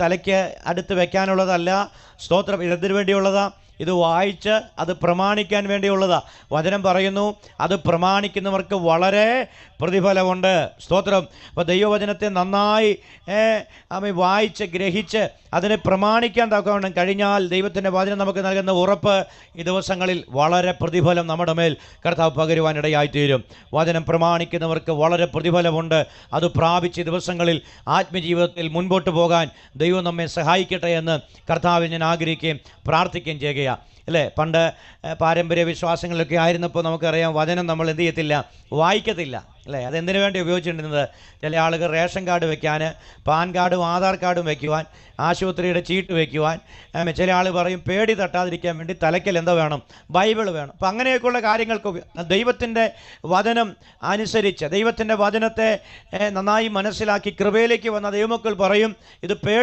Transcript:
തലയ്ക്ക് അടുത്ത് വെക്കാനുള്ളതല്ല. സ്തോത്രം ഇതിനു വേണ്ടിയുള്ളതാ. ഇത് വായിച്ച് അത് പ്രമാണിക്കാൻ വേണ്ടിയുള്ളതാ. വചനം പറയുന്നു അത് പ്രമാണിക്കുന്നവർക്ക് വളരെ പ്രതിഫലമുണ്ട്. സ്തോത്രം. അപ്പോൾ ദൈവവചനത്തെ നന്നായി അമ്മ വായിച്ച് ഗ്രഹിച്ച് അതിനെ പ്രമാണിക്കാൻ തക്കവണ്ണം കഴിഞ്ഞാൽ ദൈവത്തിന്റെ വചനം നമുക്ക് നൽകുന്ന ഉറപ്പ് ഈ ദിവസങ്ങളിൽ വളരെ പ്രതിഫലം നമ്മുടെ മേൽ കർത്താവ് പകരുവാനിടയായിത്തീരും. വചനം പ്രമാണിക്കുന്നവർക്ക് വളരെ പ്രതിഫലമുണ്ട്. അത് പ്രാപിച്ച് ദിവസങ്ങളിൽ ആത്മജീവിതത്തിൽ മുൻപോട്ട് പോകാൻ ദൈവം നമ്മെ സഹായിക്കട്ടെ എന്ന് കർത്താവ് ഞാൻ ആഗ്രഹിക്കുകയും പ്രാർത്ഥിക്കുകയും ചെയ്യുക അല്ലേ? പണ്ട് പാരമ്പര്യ വിശ്വാസങ്ങളിലൊക്കെ ആയിരുന്നപ്പോൾ നമുക്കറിയാം വചനം നമ്മൾ എന്ത് ചെയ്യത്തില്ല? വായിക്കത്തില്ല അല്ലേ? അതെന്തിനു വേണ്ടി ഉപയോഗിച്ചിരുന്നത് ചില ആളുകൾ റേഷൻ കാർഡ് വെക്കാൻ പാൻ കാർഡും ആധാർ കാർഡും വയ്ക്കുവാൻ ആശുപത്രിയുടെ ചീട്ട് വയ്ക്കുവാൻ ചില ആൾ പറയും പേടി തട്ടാതിരിക്കാൻ വേണ്ടി തലയ്ക്കൽ എന്താ വേണം ബൈബിൾ വേണം. അപ്പം അങ്ങനെയൊക്കെയുള്ള കാര്യങ്ങൾക്ക് ദൈവത്തിന്റെ വചനം അനുസരിച്ച് ദൈവത്തിന്റെ വചനത്തെ നന്നായി മനസ്സിലാക്കി കൃപയിലേക്ക് വന്ന ദൈവമക്കൾ പറയും ഇത് പേടി